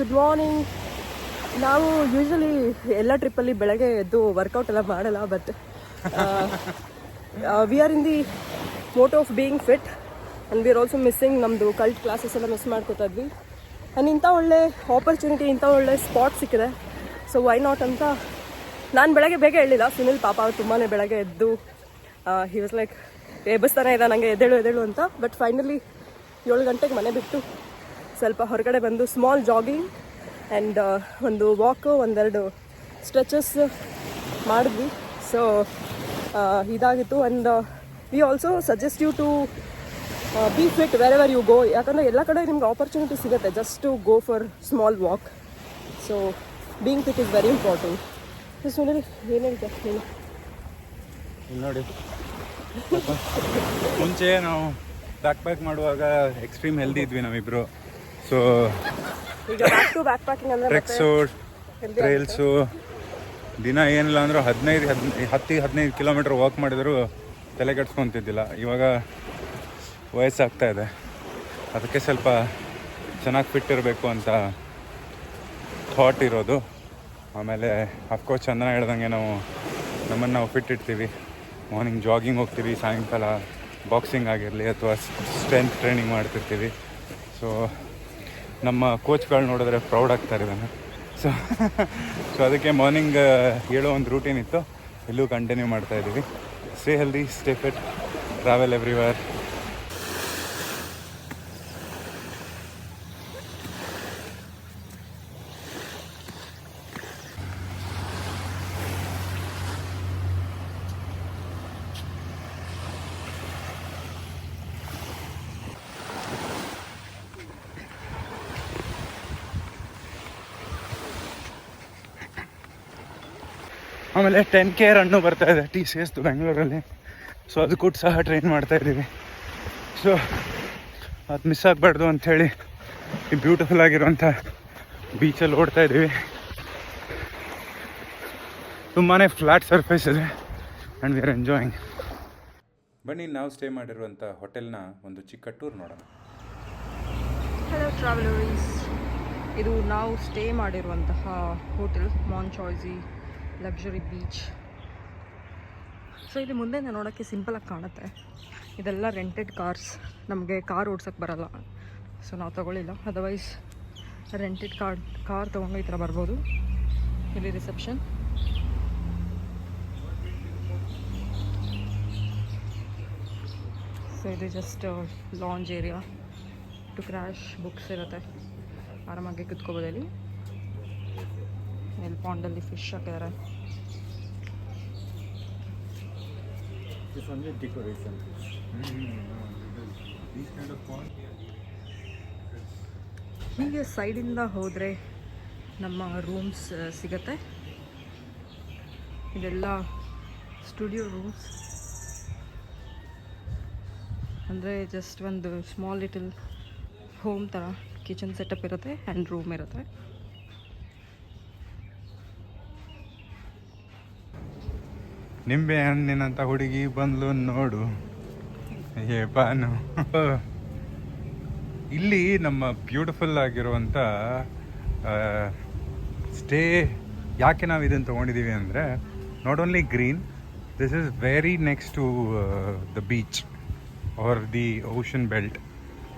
Good morning ನಾವು usually ಎಲ್ಲ ಟ್ರಿಪ್ಪಲ್ಲಿ ಬೆಳಗ್ಗೆ ಎದ್ದು ವರ್ಕೌಟ್ ಎಲ್ಲ ಮಾಡಲ್ಲ but we are in the mode of being fit and we are also missing ನಮ್ಮದು ಕಲ್ಟ್ ಕ್ಲಾಸಸ್ ಎಲ್ಲ ಮಿಸ್ ಮಾಡ್ಕೋತಾ ಇದ್ವಿ. ಆ್ಯಂಡ್ ಇಂಥ ಒಳ್ಳೆ ಆಪರ್ಚುನಿಟಿ ಇಂಥ ಒಳ್ಳೆ ಸ್ಪಾಟ್ ಸಿಕ್ಕಿದೆ. ಸೊ ವೈ ನಾಟ್ ಅಂತ, ನಾನು ಬೆಳಗ್ಗೆ ಬೇಗ ಹೇಳಿಲ್ಲ ಸುನಿಲ್ ಪಾಪ ಅವ್ರು ತುಂಬಾ ಬೆಳಗ್ಗೆ ಎದ್ದು ಹಿ ವಾಸ್ ಲೈಕ್ ಎಬ್ಬಿಸ್ತಾನೆ ಇದೆ ನನಗೆ ಎದ್ದೇಳು ಎದ್ದೇಳು ಅಂತ. ಬಟ್ ಫೈನಲಿ ಏಳು ಗಂಟೆಗೆ ಮನೆ ಬಿಟ್ಟು ಸ್ವಲ್ಪ ಹೊರಗಡೆ ಬಂದು ಸ್ಮಾಲ್ ಜಾಗಿಂಗ್ ಆ್ಯಂಡ್ ಒಂದು ವಾಕು ಒಂದೆರಡು ಸ್ಟ್ರೆಚಸ್ ಮಾಡಿದ್ವಿ. ಸೊ ಇದಾಗಿತ್ತು and we also suggest you to be fit wherever you go ಯಾಕಂದರೆ ಎಲ್ಲ ಕಡೆ ನಿಮ್ಗೆ ಆಪರ್ಚುನಿಟಿ ಸಿಗುತ್ತೆ. Just to go for small walk so being fit is very important Sunil, ಏನು ಹೇಳ್ತೀಯ? ನೋಡಿ. ಮುಂಚೆ ನಾವು ಬ್ಯಾಕ್ ಪ್ಯಾಕ್ ಮಾಡುವಾಗ ಎಕ್ಸ್ಟ್ರೀಮ್ ಹೆಲ್ದಿ ಇದ್ವಿ ನಾವಿಬ್ರು. ಸೊ ಟ್ರೆಕ್ಸು ಟ್ರೈಲ್ಸು ದಿನ ಏನಿಲ್ಲ ಅಂದರೂ ಹದಿನೈದು ಹದಿನೈದು ಹತ್ತು ಹದಿನೈದು ಕಿಲೋಮೀಟ್ರ್ ವಾಕ್ ಮಾಡಿದ್ರು ತಲೆ ಕೆಡ್ಸ್ಕೊತಿದ್ದಿಲ್ಲ. ಇವಾಗ ವಯಸ್ಸಾಗ್ತಾ ಇದೆ. ಅದಕ್ಕೆ ಸ್ವಲ್ಪ ಚೆನ್ನಾಗಿ ಫಿಟ್ ಇರಬೇಕು ಅಂತ ಥಾಟ್ ಇರೋದು. ಆಮೇಲೆ ಅಫ್ಕೋರ್ಸ್ ಚಂದನ ಹೇಳ್ದಂಗೆ ನಾವು ನಮ್ಮನ್ನು ನಾವು ಫಿಟ್ ಇಡ್ತೀವಿ. ಮಾರ್ನಿಂಗ್ ಜಾಗಿಂಗ್ ಹೋಗ್ತೀವಿ ಸಾಯಂಕಾಲ ಬಾಕ್ಸಿಂಗ್ ಆಗಿರಲಿ ಅಥವಾ ಸ್ಟ್ರೆಂತ್ ಟ್ರೈನಿಂಗ್ ಮಾಡ್ತಿರ್ತೀವಿ. ಸೊ ನಮ್ಮ ಕೋಚ್ಗಳು ನೋಡಿದ್ರೆ ಪ್ರೌಡ್ ಆಗ್ತಾರೆ ಇದನ್ನು ಸೊ ಸೊ ಅದಕ್ಕೆ ಮಾರ್ನಿಂಗ್ ಹೇಳೋ ಒಂದು ರೂಟೀನ್ ಇತ್ತು. ಎಲ್ಲೂ ಕಂಟಿನ್ಯೂ ಮಾಡ್ತಾ ಇದ್ದೀವಿ. Stay healthy stay fit travel everywhere ಆಮೇಲೆ ಟೆನ್ ಕೆ ರನ್ನು ಬರ್ತಾ ಇದೆ ಟಿ ಸಿ ಎಸ್ದು ಬೆಂಗಳೂರಲ್ಲಿ ಸೊ ಅದಕ್ಕೂ ಸಹ ಟ್ರೈನ್ ಮಾಡ್ತಾ ಇದ್ದೀವಿ. ಸೊ ಅದು ಮಿಸ್ ಆಗಬಾರ್ದು ಅಂಥೇಳಿ ಈ ಬ್ಯೂಟಿಫುಲ್ ಆಗಿರುವಂಥ ಬೀಚಲ್ಲಿ ಓಡ್ತಾ ಇದ್ದೀವಿ. ತುಂಬಾ ಫ್ಲಾಟ್ ಸರ್ಫೇಸ್ ಇದೆ ಆ್ಯಂಡ್ ವಿ ಆರ್ ಎಂಜಾಯಿಂಗ್ ಬನ್ನಿ ನಾವು ಸ್ಟೇ ಮಾಡಿರುವಂಥ ಹೋಟೆಲ್ನ ಒಂದು ಚಿಕ್ಕ ಟೂರ್ ನೋಡೋಣ. ಹಲೋ ಟ್ರಾವೆಲರ್ಸ್ ಇದು ನಾವು ಸ್ಟೇ ಮಾಡಿರುವಂತಹ hotel Mon Choisy luxury beach so ಇಲ್ಲಿ ಮುಂದೆ ನೋಡೋಕ್ಕೆ ಸಿಂಪಲಾಗಿ ಕಾಣುತ್ತೆ. ಇದೆಲ್ಲ ರೆಂಟೆಡ್ ಕಾರ್ಸ್ ನಮಗೆ ಕಾರ್ ಓಡ್ಸೋಕ್ಕೆ ಬರಲ್ಲ. ಸೊ ನಾವು ತಗೊಳ್ಳಿಲ್ಲ. ಅದರ್ವೈಸ್ ರೆಂಟೆಡ್ ಕಾರ್ ಕಾರ್ ತೊಗೊಂಡು ಈ ಥರ ಬರ್ಬೋದು. ಇಲ್ಲಿ ರಿಸೆಪ್ಷನ್ ಸೊ ಇದು just lounge area to crash books ಇರುತ್ತೆ. ಆರಾಮಾಗಿ ಕುತ್ಕೋಬೋದು ಇಲ್ಲಿ. ಇಲ್ಲಿ ಪಾಂಡಲ್ಲಿ ಫಿಶ್ ಹಾಕಿದ್ದಾರೆ ಹೀಗೆ ಸೈಡಿಂದ ಹೋದರೆ ನಮ್ಮ ರೂಮ್ಸ್ ಸಿಗತ್ತೆ. ಇದೆಲ್ಲ ಸ್ಟುಡಿಯೋ ರೂಮ್ಸ್ ಅಂದರೆ ಜಸ್ಟ್ ಒಂದು ಸ್ಮಾಲ್ ಲಿಟಲ್ ಹೋಮ್ ಥರ ಕಿಚನ್ ಸೆಟಪ್ ಇರುತ್ತೆ ಆ್ಯಂಡ್ ರೂಮ್ ಇರುತ್ತೆ. ನಿಂಬೆ ಹಣ್ಣಿನಂಥ ಹುಡುಗಿ ಬಂದ್ಲು ನೋಡು. ಏ ಬಾನು ಇಲ್ಲಿ ನಮ್ಮ ಬ್ಯೂಟಿಫುಲ್ ಆಗಿರುವಂಥ ಸ್ಟೇ ಯಾಕೆ ನಾವು ಇದನ್ನು ತೊಗೊಂಡಿದ್ದೀವಿ ಅಂದರೆ not only green this is very next to the beach or the ocean belt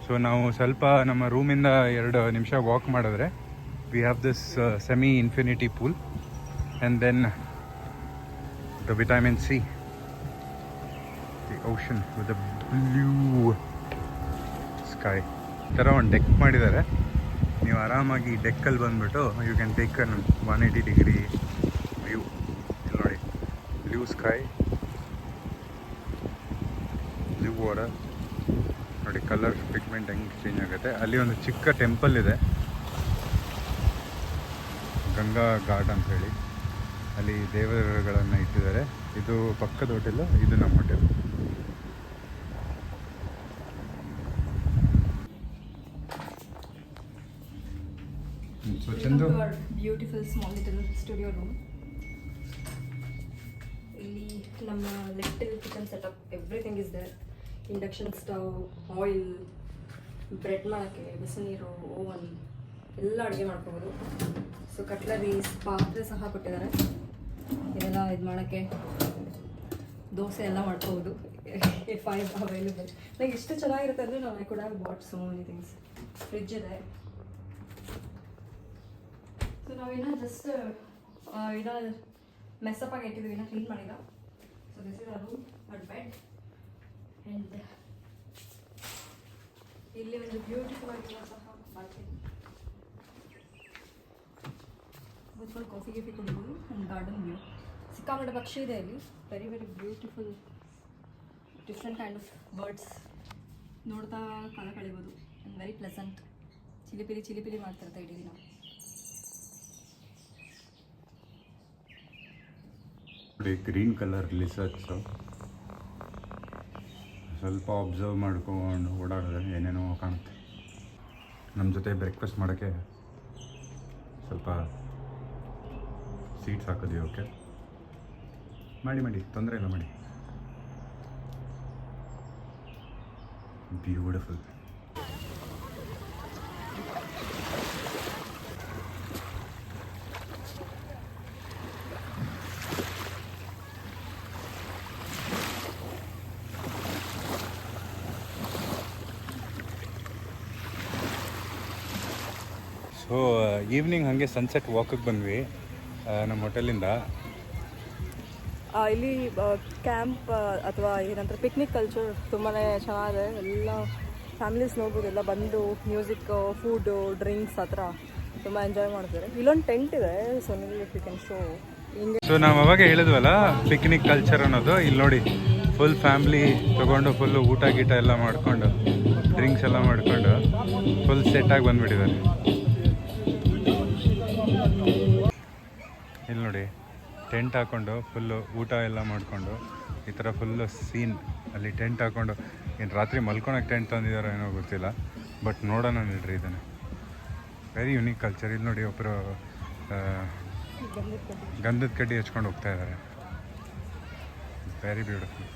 so ನಾವು ಸ್ವಲ್ಪ ನಮ್ಮ ರೂಮಿಂದ ಎರಡು ನಿಮಿಷ ವಾಕ್ ಮಾಡಿದ್ರೆ we have this semi infinity pool and then the vitamin C, the ocean with the blue sky. ಈ ಥರ ಒಂದು ಡೆಕ್ ಮಾಡಿದ್ದಾರೆ ನೀವು ಆರಾಮಾಗಿ ಡೆಕ್ಕಲ್ಲಿ ಬಂದುಬಿಟ್ಟು you can take an one eighty degree view ನೋಡಿ. ಬ್ಲೂ ಸ್ಕೈ ಬ್ಲೂ ವಾಟರ್ ನೋಡಿ ಕಲರ್ ಪಿಗ್ಮೆಂಟ್ ಹೆಂಗೆ ಚೇಂಜ್ ಆಗುತ್ತೆ. ಅಲ್ಲಿ ಒಂದು ಚಿಕ್ಕ ಟೆಂಪಲ್ ಇದೆ. ಗಂಗಾ ಘಾಟ್ ಅಂತ ಹೇಳಿ. ಅಲ್ಲಿ ದೇವರುಗಳನ್ನು ಇಟ್ಟಿದ್ದಾರೆ. ಇದು ಪಕ್ಕದ ಹೋಟೆಲ್, ಇದು ನಮ್ಮ hotel. Chandu. Beautiful small little studio room ಇಲ್ಲಿ ನಮ್ಮ little kitchen setup everything is there induction stove oil bread ಮಾಡೋಕ್ಕೆ ಬಿಸಿನೀರು ಓವನ್ ಎಲ್ಲ ಅಡುಗೆ ಮಾಡ್ಕೋಬೋದು. ಸೊ ಕಟ್ಲರೀಸ್ ಪಾತ್ರೆ ಸಹ ಕೊಟ್ಟಿದ್ದಾರೆ. ಇದೆಲ್ಲ ಇದು ಮಾಡೋಕ್ಕೆ ದೋಸೆ ಎಲ್ಲ ಮಾಡ್ಕೋಬೋದು. ಫೈವ್ ಅವೈಲೇಬಲ್ ಲೈಕ್ ಎಷ್ಟು ಚೆನ್ನಾಗಿರುತ್ತೆ ಅಂದರೆ ನಾನು I could bought so many things fridge ಇದೆ. ಸೊ ನಾವಿನ್ನ ಜಸ್ಟ್ ಇನ್ನ ಮೆಸ್ಸಪ್ ಆಗಿ ಇಟ್ಟಿದ್ದೀವಿ ಇನ್ನೂ ಕ್ಲೀನ್ ಮಾಡಿಲ್ಲ. So this is a room at bed and ಇಲ್ಲಿ ಒಂದು ಬ್ಯೂಟಿಫುಲ್ ಆಗಿರೋ ಸಹ ಬಾಲ್ಕನಿ ಕೂತ್ಕೊಂಡು ಕಾಫಿ ಗಿಫಿ ಕುಡಿಬೋದು ನಮ್ಮ ಗಾರ್ಡನ್ ವ್ಯೂ ಸಿಕ್ಕಾಪಟ್ಟೆ ಪಕ್ಷಿ ಇದೆ ಅಲ್ಲಿ. Very very beautiful different kind of birds ನೋಡ್ತಾ ಕಾಲ ಕಳಿಬೋದು. ಆ್ಯಂಡ್ ವೆರಿ ಪ್ಲೆಸೆಂಟ್ ಚಿಲಿಪಿಲಿ ಚಿಲಿಪಿಲಿ ಮಾಡ್ತಿರ್ತಾ ಇಡೀ ದಿನ ನೋಡಿ ಗ್ರೀನ್ ಕಲರ್ ಲಿಸರ್ಟ್ಸು ಸ್ವಲ್ಪ ಅಬ್ಸರ್ವ್ ಮಾಡ್ಕೊಂಡು ಓಡಾಡಿದ್ರೆ ಏನೇನೋ ಕಾಣುತ್ತೆ. ನಮ್ಮ ಜೊತೆ ಬ್ರೇಕ್ಫಾಸ್ಟ್ ಮಾಡೋಕ್ಕೆ ಸ್ವಲ್ಪ ಸೀಟ್ಸ್ ಹಾಕಿದ್ವಿ ಓಕೆ ಮಾಡಿ ಮಾಡಿ ತೊಂದರೆ ಇಲ್ಲ ಮಾಡಿ. ಬ್ಯೂಟಿಫುಲ್ ಸೊ ಈವ್ನಿಂಗ್ ಹಾಗೆ ಸನ್ಸೆಟ್ ವಾಕಿಗೆ ಬಂದ್ವಿ. ನಮ್ಮ ಹೋಟೆಲಿಂದ? ಇಲ್ಲಿ ಕ್ಯಾಂಪ್ ಅಥವಾ ಏನಂತಾರೆ ಪಿಕ್ನಿಕ್ ಕಲ್ಚರ್ ತುಂಬಾ ಚೆನ್ನಾಗಿದೆ. ಎಲ್ಲ ಫ್ಯಾಮಿಲೀಸ್ ನೋಡ್ಬೋದು ಎಲ್ಲ ಬಂದು ಮ್ಯೂಸಿಕ್ ಫುಡ್ಡು ಡ್ರಿಂಕ್ಸ್ ಆ ಥರ ತುಂಬ ಎಂಜಾಯ್ ಮಾಡ್ತಾರೆ. ಇಲ್ಲೊಂದು ಟೆಂಟ್ ಇದೆ ಸೊ ನೀವು ಯು ಕ್ಯಾನ್ ಶೋ ಹಿಂಗೆ ಸೊ ನಾವು ಅವಾಗ ಹೇಳಿದ್ವಲ್ಲ ಪಿಕ್ನಿಕ್ ಕಲ್ಚರ್ ಅನ್ನೋದು ಇಲ್ಲಿ ನೋಡಿ ಫುಲ್ ಫ್ಯಾಮ್ಲಿ ತೊಗೊಂಡು ಫುಲ್ಲು ಊಟ ಗೀಟ ಎಲ್ಲ ಮಾಡಿಕೊಂಡು ಡ್ರಿಂಕ್ಸ್ ಎಲ್ಲ ಮಾಡಿಕೊಂಡು ಫುಲ್ ಸೆಟ್ಟಾಗಿ ಬಂದ್ಬಿಟ್ಟಿದ್ದಾರೆ. ನೋಡಿ, ಟೆಂಟ್ ಹಾಕ್ಕೊಂಡು ಫುಲ್ಲು ಊಟ ಎಲ್ಲ ಮಾಡಿಕೊಂಡು, ಈ ಥರ ಫುಲ್ಲು ಸೀನ್ ಅಲ್ಲಿ ಟೆಂಟ್ ಹಾಕ್ಕೊಂಡು ಏನು ರಾತ್ರಿ ಮಲ್ಕೊಳಕ್ಕೆ ಟೆಂಟ್ ತಂದಿದ್ದಾರೋ ಏನೋ ಗೊತ್ತಿಲ್ಲ, ಬಟ್ ನೋಡೋಣ ನಡ್ರಿ ಇದನ್ನು. ವೆರಿ ಯುನೀಕ್ ಕಲ್ಚರ್ ಇಲ್ಲಿ ನೋಡಿ ಒಬ್ಬರು ಗಂಧದ ಕಡ್ಡಿ ಹಚ್ಕೊಂಡು ಹೋಗ್ತಾ ಇದ್ದಾರೆ ವೆರಿ ಬ್ಯೂಟಿಫುಲ್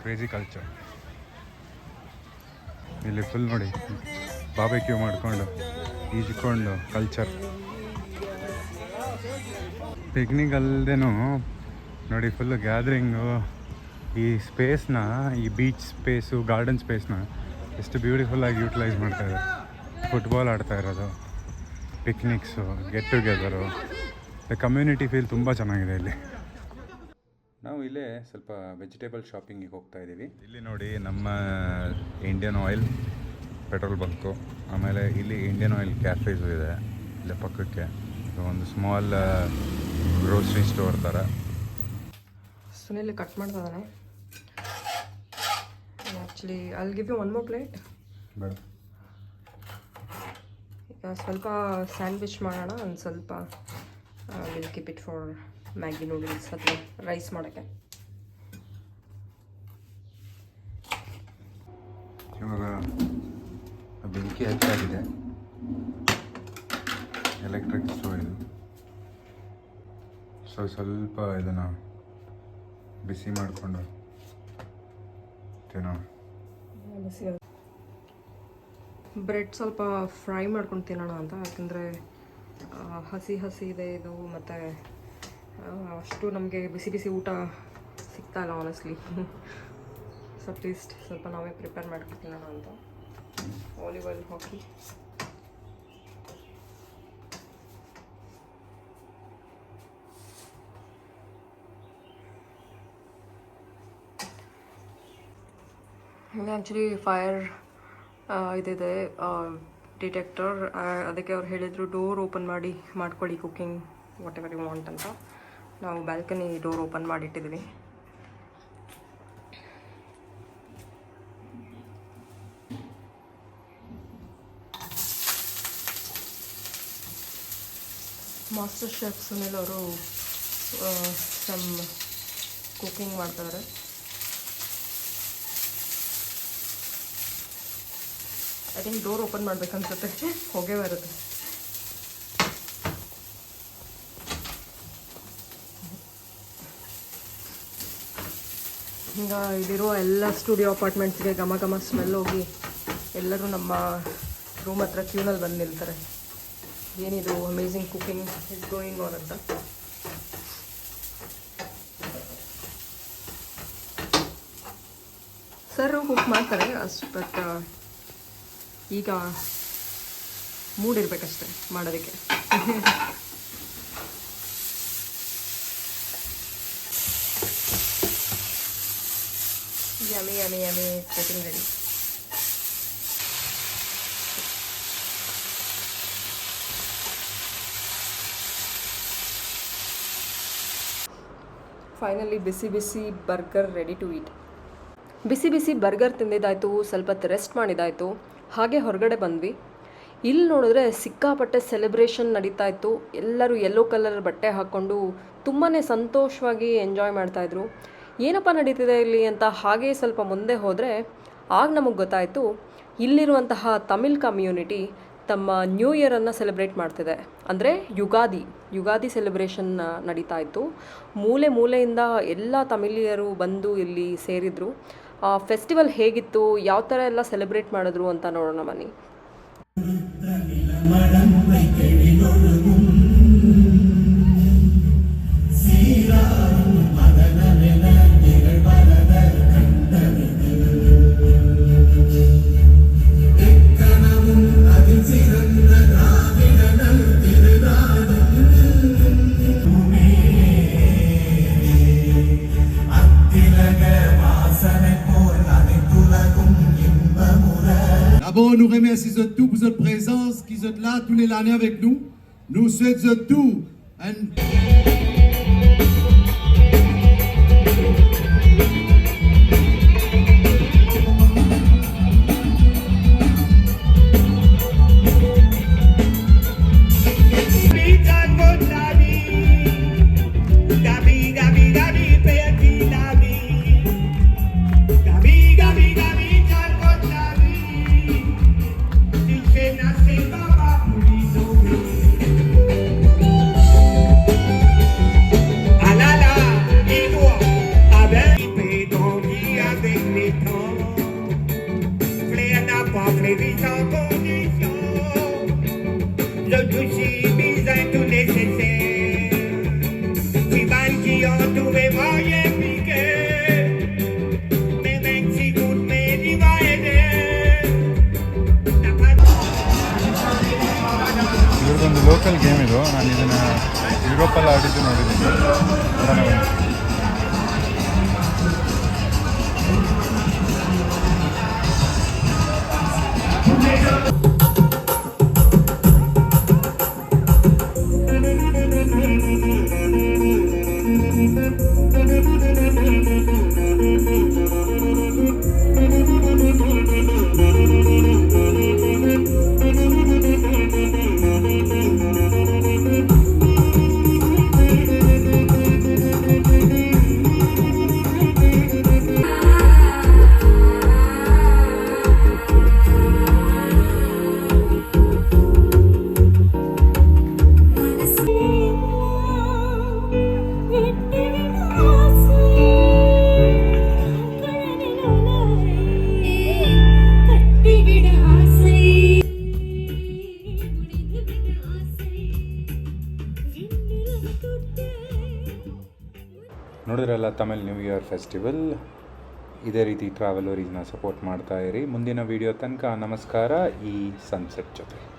ಕ್ರೇಜಿ ಕಲ್ಚರ್ ಇಲ್ಲಿ ಫುಲ್ ನೋಡಿ ಬಾಬೆಕ್ಯೂ ಮಾಡಿಕೊಂಡು, ಈಜ್ಕೊಂಡು ಕಲ್ಚರ್ ಪಿಕ್ನಿಕ್ ಅಲ್ಲದೇನು ನೋಡಿ ಫುಲ್ಲು ಗ್ಯಾದ್ರಿಂಗು ಈ ಸ್ಪೇಸ್ನ ಈ ಬೀಚ್ ಸ್ಪೇಸು ಗಾರ್ಡನ್ ಸ್ಪೇಸ್ನ ಎಷ್ಟು ಬ್ಯೂಟಿಫುಲ್ಲಾಗಿ ಯೂಟಿಲೈಸ್ ಮಾಡ್ತಾ ಇದ್ದಾರೆ. ಫುಟ್ಬಾಲ್ ಆಡ್ತಾ ಇರೋದು picnics get together community feel ತುಂಬ ಚೆನ್ನಾಗಿದೆ ಇಲ್ಲಿ. ನಾವು ಇಲ್ಲೇ ಸ್ವಲ್ಪ ವೆಜಿಟೇಬಲ್ ಶಾಪಿಂಗಿಗೆ ಹೋಗ್ತಾ ಇದ್ದೀವಿ. ಇಲ್ಲಿ ನೋಡಿ ನಮ್ಮ ಇಂಡಿಯನ್ ಆಯಿಲ್ ಪೆಟ್ರೋಲ್ ಬಂಕು ಆಮೇಲೆ ಇಲ್ಲಿ ಇಂಡಿಯನ್ ಆಯಿಲ್ ಕ್ಯಾಫೇಸು ಇದೆ ಇಲ್ಲೇ ಪಕ್ಕಕ್ಕೆ. ಇದು ಒಂದು ಸ್ಮಾಲ್ ಗ್ರೋಸರಿ ಸ್ಟೋರ್ ಥರ ಸುನಿಲ್ ಕಟ್ ಮಾಡ್ತಾ ಇದ್ದಾನೆ. ಆ್ಯಕ್ಚುಲಿ ಅಲ್ಲಿ give you one more plate ಬೇಡ. ಈಗ ಸ್ವಲ್ಪ ಸ್ಯಾಂಡ್ವಿಚ್ ಮಾಡೋಣ ಒಂದು ಸ್ವಲ್ಪ will keep it for Maggi noodles ಅಥವಾ ರೈಸ್ ಮಾಡೋಕ್ಕೆ ಇವಾಗ ಬೆಂಕಿ ಹೆಚ್ಚಾಗಿದೆ. ಎಲೆಕ್ಟ್ರಿಕ್ ಸ್ಟೋವ್ ಇದು. ಸೊ ಸ್ವಲ್ಪ ಇದನ್ನು ಬಿಸಿ ಮಾಡಿಕೊಂಡು ತಿನ್ನೋಣ. ಬ್ರೆಡ್ ಸ್ವಲ್ಪ ಫ್ರೈ ಮಾಡ್ಕೊಂಡು ತಿನ್ನೋಣ ಅಂತ, ಯಾಕಂದರೆ ಹಸಿ ಹಸಿ ಇದೆ ಇದು, ಮತ್ತು ಅಷ್ಟು ನಮಗೆ ಬಿಸಿ ಬಿಸಿ ಊಟ ಸಿಗ್ತಾ ಇಲ್ಲ ಆನೆಸ್ಟ್ಲಿ ಸೊ ಅಟ್ಲೀಸ್ಟ್ ಸ್ವಲ್ಪ ನಾವೇ ಪ್ರಿಪೇರ್ ಮಾಡ್ಕೊಂಡು ತಿನ್ನೋಣ ಅಂತ. ಆಲಿವ್ ಆಯಿಲ್ ಹಾಕಿ. ಆ್ಯಕ್ಚುಲಿ ಫೈರ್ ಇದಿದೆ ಡಿಟೆಕ್ಟರ್ ಅದಕ್ಕೆ ಅವ್ರು ಹೇಳಿದರು ಡೋರ್ ಓಪನ್ ಮಾಡಿ, ಮಾಡ್ಕೊಳ್ಳಿ cooking whatever you want ಅಂತ. ನಾವು ಬ್ಯಾಲ್ಕನಿ ಡೋರ್ ಓಪನ್ ಮಾಡಿಟ್ಟಿದ್ದೀವಿ ಮಾಸ್ಟರ್ ಶೆಫ್ ಸುನಿಲ್ ಅವರು ಸಮ್ ಕುಕ್ಕಿಂಗ್ ಮಾಡ್ತಾರೆ ಐ ಥಿಂಕ್ ಡೋರ್ ಓಪನ್ ಮಾಡ್ಬೇಕನ್ಸುತ್ತೆ. ಹೋಗೇ ಬರುತ್ತೆ. ಈಗ ಇದಿರೋ ಎಲ್ಲ ಸ್ಟುಡಿಯೋ ಅಪಾರ್ಟ್ಮೆಂಟ್ಸ್ಗೆ ಘಮ ಘಮ ಸ್ಮೆಲ್ ಹೋಗಿ ಎಲ್ಲರೂ ನಮ್ಮ ರೂಮ್ ಹತ್ರ ಕ್ಯೂನಲ್ಲಿ ಬಂದು ನಿಲ್ತಾರೆ. ಏನಿದು amazing cooking is going on ಅಂತ. ಸರ್ ಕುಕ್ ಮಾಡ್ತಾರೆ, ಅಷ್ಟು ಬಟ್ ಈಗ ಮೂಡ್ ಇರಬೇಕಷ್ಟೆ ಮಾಡೋದಕ್ಕೆ. Yummy yummy yummy cutting ready finally ಬಿಸಿ ಬಿಸಿ ಬರ್ಗರ್ ರೆಡಿ ಟು ಈಟ್ ಬಿಸಿ ಬಿಸಿ ಬರ್ಗರ್ ತಿಂದಿದ್ದಾಯಿತು ಸ್ವಲ್ಪ ರೆಸ್ಟ್ ಮಾಡಿದ್ದಾಯಿತು. ಹಾಗೆ ಹೊರಗಡೆ ಬಂದ್ವಿ. ಇಲ್ಲಿ ನೋಡಿದ್ರೆ ಸಿಕ್ಕಾಪಟ್ಟೆ ಸೆಲೆಬ್ರೇಷನ್ ನಡೀತಾ ಇತ್ತು. ಎಲ್ಲರೂ ಯೆಲ್ಲೋ ಕಲರ್ ಬಟ್ಟೆ ಹಾಕ್ಕೊಂಡು ತುಂಬಾ ಸಂತೋಷವಾಗಿ ಎಂಜಾಯ್ ಮಾಡ್ತಾಯಿದ್ರು ಏನಪ್ಪ ನಡೀತಿದೆ ಇಲ್ಲಿ ಅಂತ ಹಾಗೆ ಸ್ವಲ್ಪ ಮುಂದೆ ಹೋದರೆ ಆಗ ನಮಗೆ ಗೊತ್ತಾಯಿತು, ಇಲ್ಲಿರುವಂತಹ ತಮಿಳ್ ಕಮ್ಯುನಿಟಿ ತಮ್ಮ ನ್ಯೂ ಇಯರನ್ನು ಸೆಲೆಬ್ರೇಟ್ ಮಾಡ್ತಿದೆ. ಅಂದರೆ ಯುಗಾದಿ ಯುಗಾದಿ ಸೆಲೆಬ್ರೇಷನ್ ನಡೀತಾ ಇತ್ತು. ಮೂಲೆ ಮೂಲೆಯಿಂದ ಎಲ್ಲ ತಮಿಳಿಯರು ಬಂದು ಇಲ್ಲಿ ಸೇರಿದ್ರು. ಫೆಸ್ಟಿವಲ್ ಹೇಗಿತ್ತು ಯಾವ ಥರ ಎಲ್ಲ ಸೆಲೆಬ್ರೇಟ್ ಮಾಡಿದ್ರು ಅಂತ ನೋಡೋಣ ಬನ್ನಿ. De tout pour votre présence, qui êtes là tous les années avec nous. Nous souhaitons tout local game ಇದು. ನಾನು ಇದನ್ನು ಯುರೋಪಲ್ಲಿ ಆಡಿದ್ದು ನೋಡಿದ್ದೀನಿ. ನೋಡೋಣ ತಮಿಳ್ ನ್ಯೂ ಇಯರ್ ಫೆಸ್ಟಿವಲ್ ಇದೇ ರೀತಿ ಟ್ರಾವೆಲೋರಿನ ಸಪೋರ್ಟ್ ಮಾಡ್ತಾ ಇರಿ. ಮುಂದಿನ ವಿಡಿಯೋ ತನಕ ನಮಸ್ಕಾರ. ಈ ಸನ್ಸೆಟ್ ಜೊತೆ.